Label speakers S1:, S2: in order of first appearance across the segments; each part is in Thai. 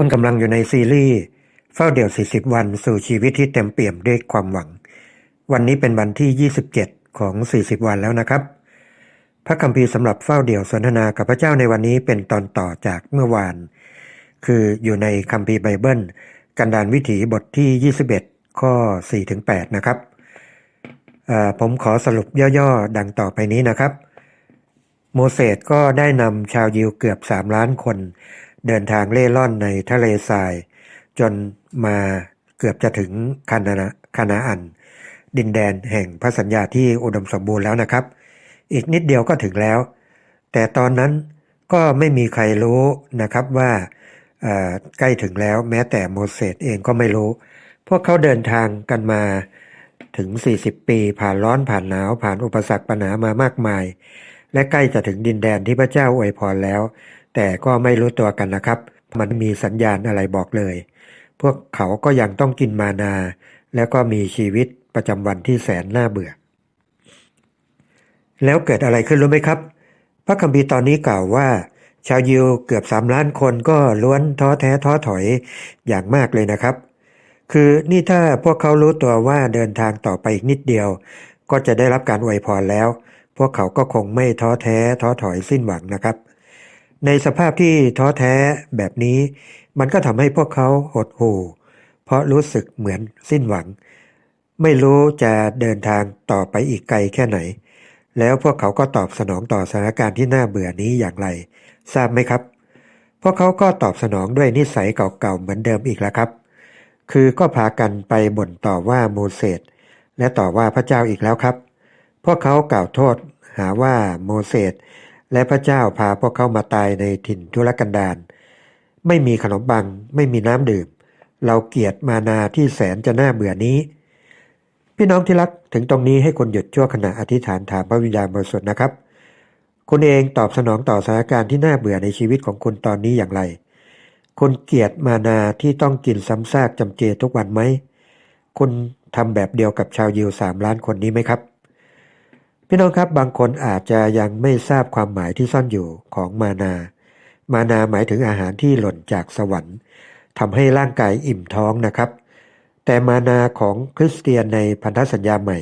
S1: คุณกำลังอยู่ในซีรีส์เฝ้าเดี่ยว 40 วันสู่ชีวิตที่เต็มเปี่ยมด้วยความหวัง วันนี้เป็นวันที่ 27 ของ 40 วันแล้วนะครับ พระคัมภีร์สำหรับเฝ้าเดี่ยวสนทนากับพระเจ้าในวันนี้เป็นตอนต่อจากเมื่อวาน คืออยู่ในคัมภีร์ไบเบิล กันดานวิถีบทที่ 21 ข้อ 4-8 นะครับผมขอสรุปย่อๆ ดังต่อไปนี้นะครับ โมเสสก็ได้นำชาวยิวเกือบ 3 ล้านคน เดินทางเล่ร่อนในทะเลทราย จนมาเกือบจะถึงคานาคานาอัน ดินแดนแห่งพระสัญญาที่อุดมสมบูรณ์แล้วนะครับ อีกนิดเดียวก็ถึงแล้ว แต่ตอนนั้นก็ไม่มีใครรู้นะครับว่าใกล้ถึงแล้วแม้แต่โมเสสเองก็ไม่รู้ พวกเขาเดินทางกันมาถึง 40 ปี ผ่านร้อนผ่านหนาวผ่านอุปสรรคปัญหามามากมาย และใกล้จะถึงดินแดนที่พระเจ้าอวยพรแล้ว แต่ก็ไม่รู้ตัวกันนะครับ มันมีสัญญาณอะไรบอกเลย พวกเขาก็ยังต้องกินมานา แล้วก็มีชีวิตประจำวันที่แสนน่าเบื่อ แล้วเกิดอะไรขึ้นรู้ไหมครับ พระคัมภีร์ตอนนี้กล่าวว่า ชาวยิวเกือบสามล้านคนก็ล้วนท้อแท้ท้อถอยอย่างมากเลยนะครับ คือนี่ถ้าพวกเขารู้ตัวว่าเดินทางต่อไปอีกนิดเดียว ก็จะได้รับการอวยพรแล้ว พวกเขาก็คงไม่ท้อแท้ท้อถอยสิ้นหวังนะครับ ในสภาพที่ท้อแท้แบบนี้ มันก็ทำให้พวกเขาหดหู่ เพราะรู้สึกเหมือนสิ้นหวัง ไม่รู้จะเดินทางต่อไปอีกไกลแค่ไหน แล้วพวกเขาก็ตอบสนองต่อสถานการณ์ที่น่าเบื่อนี้อย่างไร ทราบไหมครับ พวกเขาก็ตอบสนองด้วยนิสัยเก่าๆเหมือนเดิมอีกแล้วครับ คือก็พากันไปบ่นต่อว่าโมเสสและต่อว่าพระเจ้าอีกแล้วครับ พวกเขากล่าวโทษหาว่าโมเสส และพระเจ้าพาพวกเขามาตายในถิ่นทุรกันดารไม่มีขนมปัง ไม่มีน้ำดื่ม เราเกลียดมานาที่แสนจะน่าเบื่อนี้ พี่น้องที่รักถึงตรงนี้ให้คุณหยุดชั่วขณะอธิษฐานถามพระวิญญาณบริสุทธิ์นะครับ คุณเองตอบสนองต่อสถานการณ์ที่น่าเบื่อในชีวิตของคุณตอนนี้อย่างไร คุณเกลียดมานาที่ต้องกินซ้ำซากจำเจทุกวันไหม คุณทำแบบเดียวกับชาวยิวสามล้านคนนี้ไหมครับ พี่น้องครับบางคนอาจจะยังไม่ทราบความหมายที่ซ่อนอยู่ของมานา มานาหมายถึงอาหารที่หล่นจากสวรรค์ทำให้ร่างกายอิ่มท้องนะครับ แต่มานาของคริสเตียนในพันธสัญญาใหม่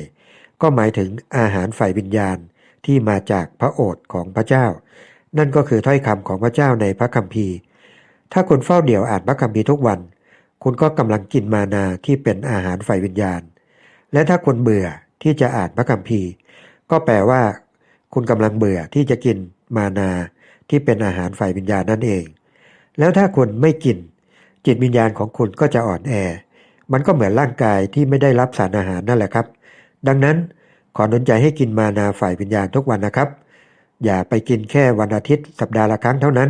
S1: ก็หมายถึงอาหารฝ่ายวิญญาณที่มาจากพระโอษฐ์ของพระเจ้า นั่นก็คือถ้อยคำของพระเจ้าในพระคัมภีร์ ถ้าคุณเฝ้าเดี่ยวอ่านพระคัมภีร์ทุกวัน คุณก็กำลังกินมานาที่เป็นอาหารฝ่ายวิญญาณ และถ้าคุณเบื่อที่จะอ่านพระคัมภีร์ ก็แปลว่า คุณกำลังเบื่อที่จะกินมานาที่เป็นอาหารฝ่ายวิญญาณนั่นเอง แล้วถ้าคุณไม่กิน จิตวิญญาณของคุณก็จะอ่อนแอ มันก็เหมือนร่างกายที่ไม่ได้รับสารอาหารนั่นแหละครับ ดังนั้นขอหนุนใจให้กินมานาฝ่ายวิญญาณทุกวันนะครับ อย่าไปกินแค่วันอาทิตย์สัปดาห์ละครั้งเท่านั้น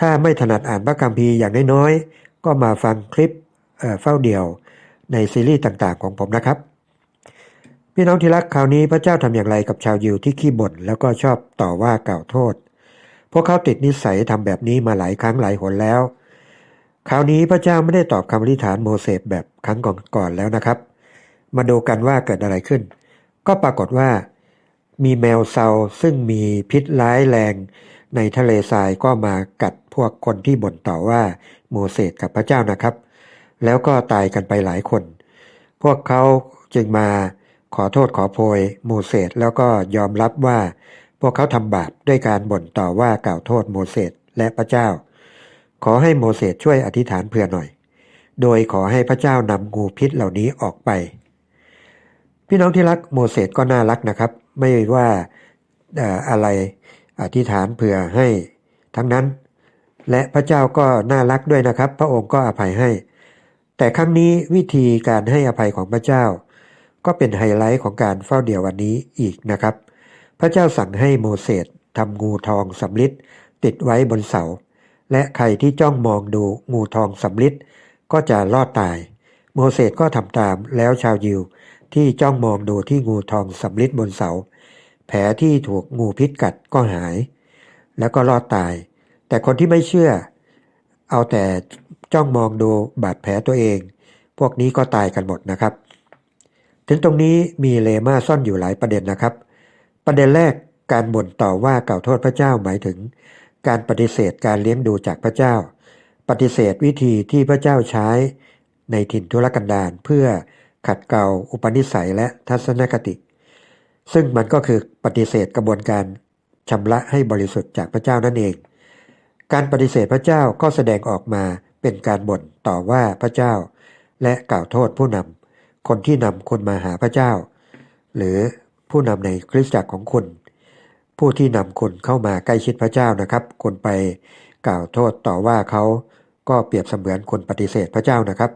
S1: ถ้าไม่ถนัดอ่านพระคัมภีร์อย่างน้อยๆก็มาฟังคลิปเเฝ้าเดี่ยวในซีรีส์ต่างๆของผมนะครับ พี่น้องที่รักคราวนี้พระเจ้าทำอย่างไรกับชาวยิวที่ขี้บ่นแล้วก็ชอบต่อว่ากล่าวโทษ พวกเขาติดนิสัยทำแบบนี้มาหลายครั้งหลายหนแล้ว คราวนี้พระเจ้าไม่ได้ตอบคำอธิษฐานโมเสสแบบครั้งก่อนๆแล้วนะครับ มาดูกันว่าเกิดอะไรขึ้น ก็ปรากฏว่ามีแมวเซาซึ่งมีพิษร้ายแรงในทะเลทรายก็มากัดพวกคนที่บ่นต่อว่าโมเสสกับพระเจ้านะครับ แล้วก็ตายกันไปหลายคน พวกเขาจึงมา ขอโทษขอโพยโมเสสแล้วก็ยอมรับว่า พวกเขาทำบาปด้วยการบ่นต่อว่ากล่าวโทษโมเสสและพระเจ้า ขอให้โมเสสช่วยอธิษฐานเผื่อหน่อย โดยขอให้พระเจ้านำงูพิษเหล่านี้ออกไป พี่น้องที่รักโมเสสก็น่ารักนะครับ ไม่ว่าอะไรอธิษฐานเผื่อให้ทั้งนั้น และพระเจ้าก็น่ารักด้วยนะครับ พระองค์ก็อภัยให้ แต่ครั้งนี้วิธีการให้อภัยของพระเจ้า ก็เป็นไฮไลท์ของการเฝ้าเดี่ยววันนี้อีกนะครับ พระเจ้าสั่งให้โมเสสทำงูทองสำลิดติดไว้บนเสา และใครที่จ้องมองดูงูทองสำลิดก็จะรอดตาย โมเสสก็ทำตามแล้วชาวยิวที่จ้องมองดูที่งูทองสำลิดบนเสา แผลที่ถูกงูพิษกัดก็หาย แล้วก็รอดตาย แต่คนที่ไม่เชื่อ เอาแต่จ้องมองดูบาดแผลตัวเอง พวกนี้ก็ตายกันหมดนะครับ ถึงตรงนี้มีเลมาซ่อนอยู่หลายประเด็นนะครับ ประเด็นแรกการบ่นต่อว่ากล่าวโทษพระเจ้าหมายถึง การปฏิเสธการเลี้ยงดูจากพระเจ้า ปฏิเสธวิธีที่พระเจ้าใช้ ในถิ่นทุรกันดารเพื่อขัดเกลาอุปนิสัยและทัศนคติ ซึ่งมันก็คือปฏิเสธกระบวนการชำระให้บริสุทธิ์จากพระเจ้านั่นเอง การปฏิเสธพระเจ้าก็แสดงออกมาเป็นการบ่นต่อว่าพระเจ้า และกล่าวโทษผู้นำ คนที่นำคนมาหาพระเจ้า หรือผู้นำในคริสตจักรของคุณ ผู้ที่นำคุณเข้ามาใกล้ชิดพระเจ้านะครับคุณไปกล่าวโทษต่อว่าเขาก็เปรียบเสมือนคนปฏิเสธพระเจ้านะครับ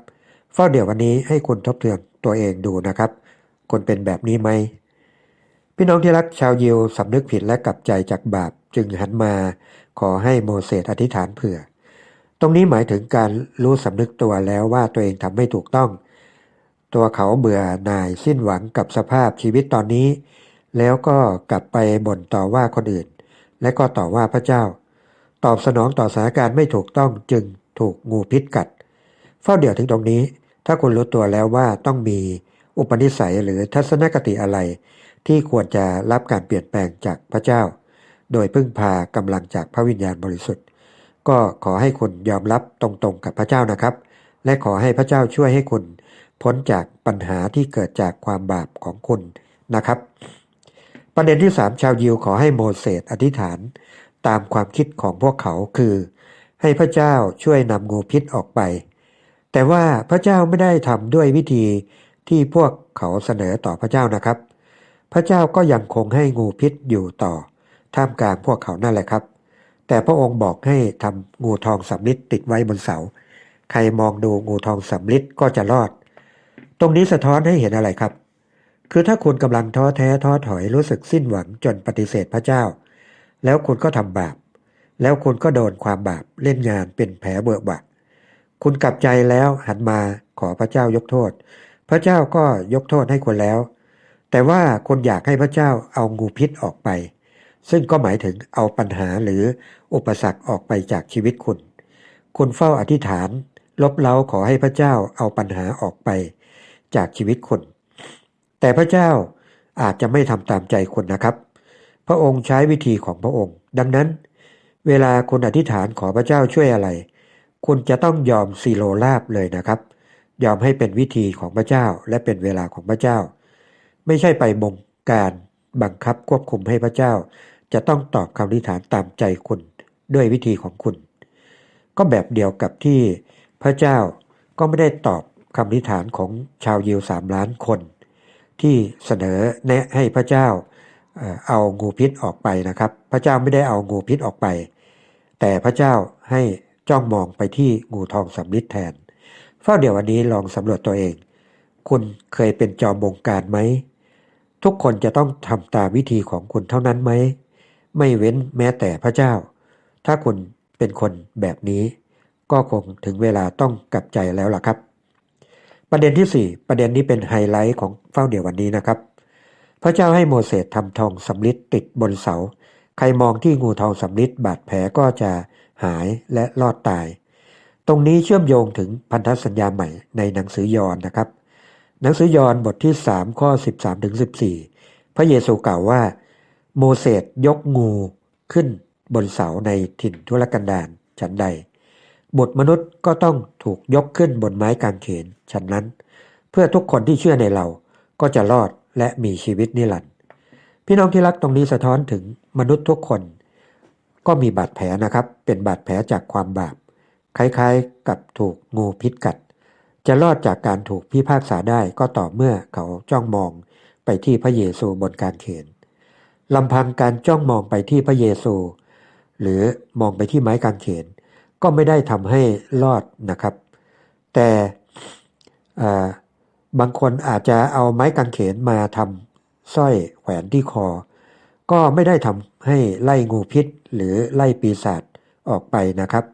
S1: เฝ้าเดี๋ยววันนี้ให้คุณทบทวนตัวเองดูนะครับคุณเป็นแบบนี้ไหมพี่น้องที่รักชาวยิวสำนึกผิดและกลับใจจากบาปจึงหันมาขอให้โมเสสอธิษฐานเผื่อ ตรงนี้หมายถึงการรู้สำนึกตัวแล้วว่าตัวเองทำไม่ถูกต้อง ตัวเขาเบื่อหน่ายสิ้นหวังกับสภาพชีวิตตอนนี้ แล้วก็กลับไปบ่นต่อว่าคนอื่น และก็ต่อว่าพระเจ้า ตอบสนองต่อสถานการณ์ไม่ถูกต้องจึงถูกงูพิษกัด เฝ้าเดี๋ยวถึงตรงนี้ ถ้าคุณรู้ตัวแล้วว่าต้องมีอุปนิสัยหรือทัศนคติอะไร ที่ควรจะรับการเปลี่ยนแปลงจากพระเจ้า โดยพึ่งพากำลังจากพระวิญญาณบริสุทธิ์ ก็ขอให้คุณยอมรับตรงๆกับพระเจ้านะครับ และขอให้พระเจ้าช่วยให้คุณ พ้นจากปัญหาที่เกิดจากความบาปของคุณนะครับ ประเด็นที่สามชาวยิวขอให้โมเสสอธิษฐานตามความคิดของพวกเขาคือ ให้พระเจ้าช่วยนำงูพิษออกไป แต่ว่าพระเจ้าไม่ได้ทำด้วยวิธีที่พวกเขาเสนอต่อพระเจ้านะครับ พระเจ้าก็ยังคงให้งูพิษอยู่ต่อ ท่ามกลางพวกเขานั่นแหละครับ แต่พระองค์บอกให้ทำงูทองสำลิดติดไว้บนเสา ใครมองดูงูทองสำลิดก็จะรอด ตรงนี้สะท้อนให้เห็นอะไรครับ คือถ้าคุณกำลังท้อแท้ท้อถอยรู้สึกสิ้นหวังจนปฏิเสธพระเจ้า แล้วคุณก็ทำบาป แล้วคุณก็โดนความบาปเล่นงานเป็นแผลเบิกบะคุณกลับใจแล้วหันมาขอพระเจ้ายกโทษ พระเจ้าก็ยกโทษให้คุณแล้ว แต่ว่าคุณอยากให้พระเจ้าเอางูพิษออกไป ซึ่งก็หมายถึงเอาปัญหาหรืออุปสรรคออกไปจากชีวิตคุณ คุณเฝ้าอธิษฐาน ลบเล้าขอให้พระเจ้าเอาปัญหาออกไป จากชีวิตคุณแต่พระเจ้าอาจจะไม่ทำตามใจคุณนะครับ พระองค์ใช้วิธีของพระองค์ ดังนั้น เวลาคุณอธิษฐานขอพระเจ้าช่วยอะไร คุณจะต้องยอมซีโรราบเลยนะครับ ยอมให้เป็นวิธีของพระเจ้าและเป็นเวลาของพระเจ้า ไม่ใช่ไปบงการบังคับควบคุมให้พระเจ้า จะต้องตอบคำอธิษฐานตามใจคุณด้วยวิธีของคุณ ก็แบบเดียวกับที่พระเจ้าก็ไม่ได้ตอบ คำอธิฐานของชาวยิวสามล้านคน ที่เสนอแนะให้พระเจ้าเอ่อเอางูพิษออกไปนะครับ พระเจ้าไม่ได้เอางูพิษออกไป แต่พระเจ้าให้จ้องมองไปที่งูทองสำลิดแทนเฝ้าเดี๋ยววันนี้ลองสำรวจตัวเอง คุณเคยเป็นจอมบงการไหม ทุกคนจะต้องทำตามวิธีของคุณเท่านั้นไหม ไม่เว้นแม้แต่พระเจ้า ถ้าคุณเป็นคนแบบนี้ ก็คงถึงเวลาต้องกลับใจแล้วล่ะครับ ประเด็นที่ 4 ประเด็นนี้เป็นไฮไลท์ของเฝ้าเดี๋ยววันนี้นะครับ พระเจ้าให้โมเสสทำทองสำลิดติดบนเสา ใครมองที่งูทองสำลิดบาดแผลก็จะหายและรอดตาย ตรงนี้เชื่อมโยงถึงพันธสัญญาใหม่ในหนังสือยอห์นนะครับ หนังสือยอห์นบทที่ 3 ข้อ 13ถึง14 พระเยซูกล่าวว่า โมเสสยกงูขึ้นบนเสาในถิ่นทุรกันดารฉันใด บุตรมนุษย์ก็ต้องถูกยกขึ้นบนไม้กางเขนฉันนั้น เพื่อทุกคนที่เชื่อในเราก็จะรอดและมีชีวิตนิรันดร์พี่น้องที่รักตรงนี้สะท้อนถึงมนุษย์ทุกคน ก็มีบาดแผลนะครับ เป็นบาดแผลจากความบาปคล้ายๆ กับถูกงูพิษกัด จะรอดจากการถูกพิพากษาได้ก็ต่อเมื่อเขาจ้องมองไปที่พระเยซูบนการเขนลำพังการจ้องมองไปที่พระเยซู หรือมองไปที่ไม้กางเขน ก็ไม่ได้ทำให้รอดนะครับ แต่บางคนอาจจะเอาไม้กางเขนมาทำสร้อยแขวนที่คอ ก็ไม่ได้ทำให้ไล่งูพิษหรือไล่ปีศาจออกไปนะครับ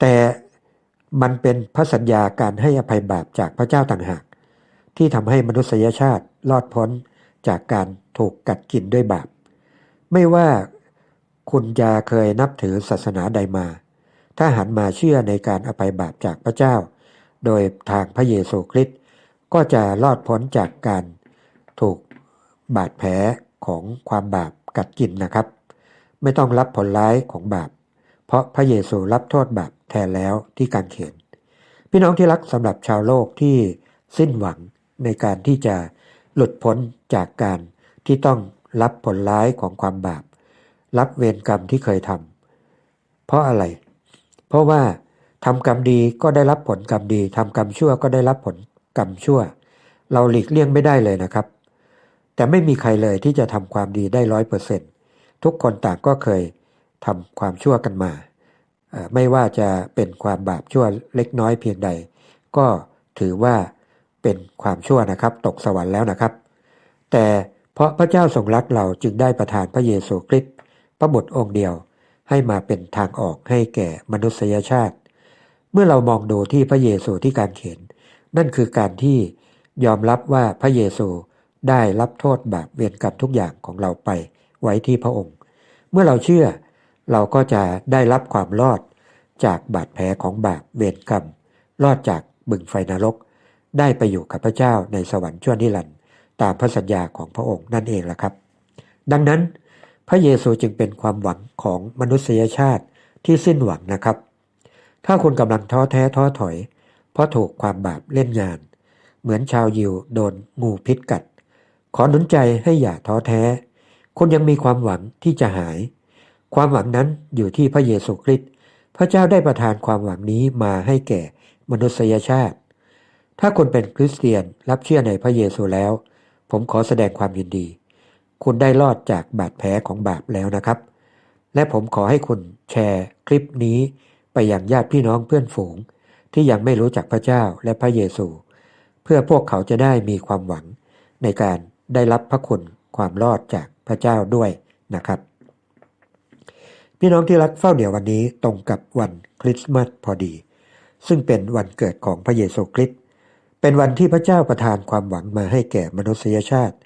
S1: แต่มันเป็นพระสัญญาการให้อภัยบาปจากพระเจ้าต่างหาก ที่ทำให้มนุษยชาติรอดพ้นจากการถูกกัดกินด้วยบาป ไม่ว่าคุณจะเคยนับถือศาสนาใดมา ถ้าหันมาเชื่อในการอภัยบาปจากพระเจ้า โดยทางพระเยซูคริสต์ก็จะรอดพ้นจากการถูกบาดแผลของความบาปกัดกินนะครับ ไม่ต้องรับผลร้ายของบาป เพราะพระเยซูรับโทษบาปแทนแล้วที่กางเขนพี่น้องที่รักสำหรับชาวโลกที่สิ้นหวังในการที่จะหลุดพ้นจากการที่ต้องรับผลร้ายของความบาป รับเวรกรรมที่เคยทำเพราะอะไร เพราะว่าทำกรรมดีก็ได้รับผลกรรมดีทำกรรมชั่วก็ได้รับผลกรรมชั่ว เราหลีกเลี่ยงไม่ได้เลยนะครับ แต่ไม่มีใครเลยที่จะทำความดีได้ร้อยเปอร์เซ็นทุกคนต่างก็เคยทำความชั่วกันมาไม่ว่าจะเป็นความบาปชั่วเล็กน้อยเพียงใด ก็ถือว่าเป็นความชั่วนะครับ ตกสวรรค์แล้วนะครับ แต่เพราะพระเจ้าทรงรักเราจึงได้ประทานพระเยซูคริสต์พระบุตรองค์เดียว ให้มาเป็นทางออกให้แก่มนุษยชาติ เมื่อเรามองดูที่พระเยซูที่การเขียน นั่นคือการที่ยอมรับว่าพระเยซูได้รับโทษบาปเวรกรรมทุกอย่างของเราไปไว้ที่พระองค์ เมื่อเราเชื่อเราก็จะได้รับความรอดจากบาดแผลของบาปเวรกรรม รอดจากบึงไฟนรก ได้ไปอยู่กับพระเจ้าในสวรรค์ชั่วนิรันดร์ตามพระสัญญาของพระองค์นั่นเองล่ะครับ ดังนั้น พระเยซูจึงเป็นความหวังของมนุษยชาติที่สิ้นหวังนะครับ ถ้าคุณกำลังท้อแท้ท้อถอย เพราะถูกความบาปเล่นงาน เหมือนชาวยิวโดนงูพิษกัด ขอหนุนใจให้อย่าท้อแท้ คุณยังมีความหวังที่จะหาย ความหวังนั้นอยู่ที่พระเยซูคริสต์พระเจ้าได้ประทานความหวังนี้มาให้แก่มนุษยชาติ ถ้าคุณเป็นคริสเตียนรับเชื่อในพระเยซูแล้ว ผมขอแสดงความยินดี คุณได้รอดจากบาดแผลของบาปแล้วนะครับ และผมขอให้คุณแชร์คลิปนี้ไปยังญาติพี่น้องเพื่อนฝูง ที่ยังไม่รู้จักพระเจ้าและพระเยซู เพื่อพวกเขาจะได้มีความหวังในการได้รับพระคุณความรอดจากพระเจ้าด้วยนะครับ พี่น้องที่รักเฝ้าเดี๋ยววันนี้ตรงกับวันคริสต์มาสพอดี ซึ่งเป็นวันเกิดของพระเยซูคริสต์เป็นวันที่พระเจ้าประทานความหวังมาให้แก่มนุษยชาติ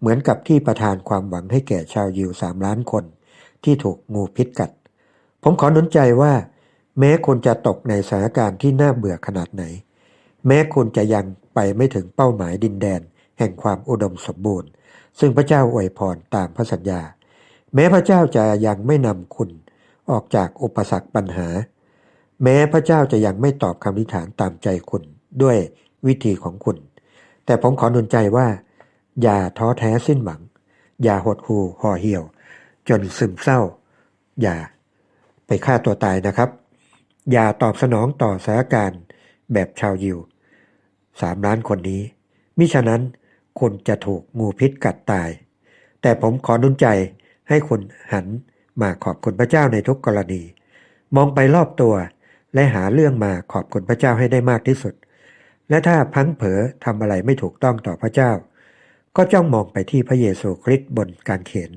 S1: เหมือนกับที่ประทานความหวังให้แก่ชาวยิวสามล้านคน ที่ถูกงูพิษกัด ผมขอหนุนใจว่า แม้คุณจะตกในสถานการณ์ที่น่าเบื่อขนาดไหน แม้คุณจะยังไปไม่ถึงเป้าหมายดินแดน แห่งความอุดมสมบูรณ์ ซึ่งพระเจ้าอวยพรตามพระสัญญา แม้พระเจ้าจะยังไม่นำคุณออกจากอุปสรรคปัญหา แม้พระเจ้าจะยังไม่ตอบคำอธิษฐานตามใจคุณด้วยวิธีของคุณ แต่ผมขอหนุนใจว่า อย่าท้อแท้สิ้นหวัง อย่าหดหู่ห่อเหี่ยว จนซึมเศร้า อย่าไปฆ่าตัวตายนะครับ อย่าตอบสนองต่อสถานการณ์แบบชาวยิวสามล้านคนนี้ มิฉะนั้นคุณจะถูกงูพิษกัดตาย แต่ผมขอหนุนใจให้คุณหันมาขอบคุณพระเจ้าในทุกกรณี มองไปรอบตัวและหาเรื่องมาขอบคุณพระเจ้าให้ได้มากที่สุด และถ้าพังเผลอทำอะไรไม่ถูกต้องต่อพระเจ้า ก็จ้องมองไปที่พระเยซูคริสต์บนกางเขน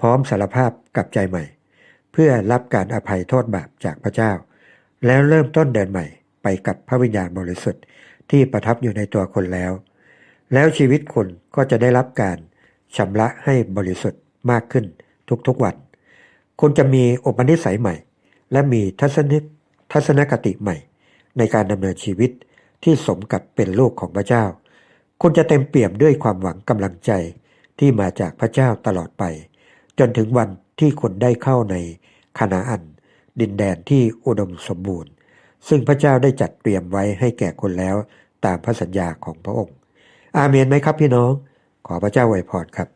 S1: พร้อมสารภาพกับใจใหม่ เพื่อรับการอภัยโทษบาปจากพระเจ้า แล้วเริ่มต้นเดินใหม่ไปกับพระวิญญาณบริสุทธิ์ที่ประทับอยู่ในตัวคนแล้ว แล้วชีวิตคุณก็จะได้รับการชำระให้บริสุทธิ์มากขึ้นทุกๆวัน คุณจะมีอุปนิสัยใหม่ และมีทัศนทัศนคติใหม่ ในการดำเนินชีวิตที่สมกับเป็นลูกของพระเจ้า คุณจะเต็มเปี่ยมด้วยความหวังกำลังใจที่มาจากพระเจ้าตลอดไป จนถึงวันที่คุณได้เข้าในคานาอัน ดินแดนที่อุดมสมบูรณ์ ซึ่งพระเจ้าได้จัดเตรียมไว้ให้แก่คนแล้วตามพระสัญญาของพระองค์ อาเมนไหมครับพี่น้อง ขอพระเจ้าอวยพรครับ